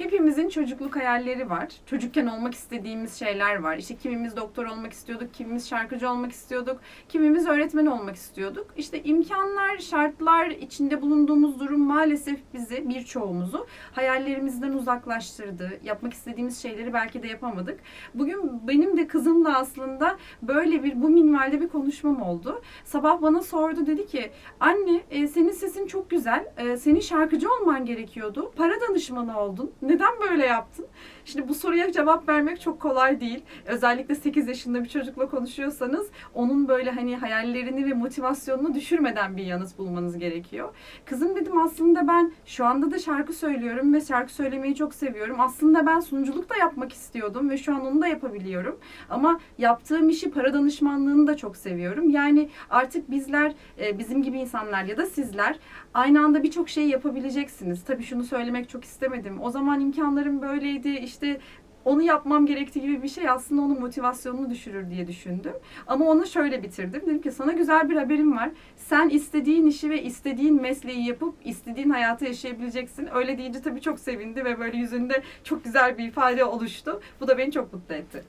Hepimizin çocukluk hayalleri var. Çocukken olmak istediğimiz şeyler var. İşte kimimiz doktor olmak istiyorduk, kimimiz şarkıcı olmak istiyorduk, kimimiz öğretmen olmak istiyorduk. İşte imkanlar, şartlar, içinde bulunduğumuz durum maalesef bizi, birçoğumuzu hayallerimizden uzaklaştırdı. Yapmak istediğimiz şeyleri belki de yapamadık. Bugün benim de kızımla aslında böyle bir bu minvalde bir konuşmam oldu. Sabah bana sordu dedi ki anne e, senin sesin çok güzel. E, senin şarkıcı olman gerekiyordu. Para danışmanı oldun. Neden böyle yaptın? Şimdi bu soruya cevap vermek çok kolay değil. Özellikle 8 yaşında bir çocukla konuşuyorsanız onun böyle hani hayallerini ve motivasyonunu düşürmeden bir yanıt bulmanız gerekiyor. Kızım dedim aslında ben şu anda da şarkı söylüyorum ve şarkı söylemeyi çok seviyorum. Aslında ben sunuculuk da yapmak istiyordum ve şu an onu da yapabiliyorum. Ama yaptığım işi para danışmanlığını da çok seviyorum. Yani artık bizler e, bizim gibi insanlar ya da sizler aynı anda birçok şey yapabileceksiniz. Tabii şunu söylemek çok istemedim. O zaman imkanlarım böyleydi. İşte onu yapmam gerektiği gibi bir şey aslında onun motivasyonunu düşürür diye düşündüm. Ama onu şöyle bitirdim. Dedim ki sana güzel bir haberim var. Sen istediğin işi ve istediğin mesleği yapıp istediğin hayatı yaşayabileceksin. Öyle deyince tabii çok sevindi ve böyle yüzünde çok güzel bir ifade oluştu. Bu da beni çok mutlu etti.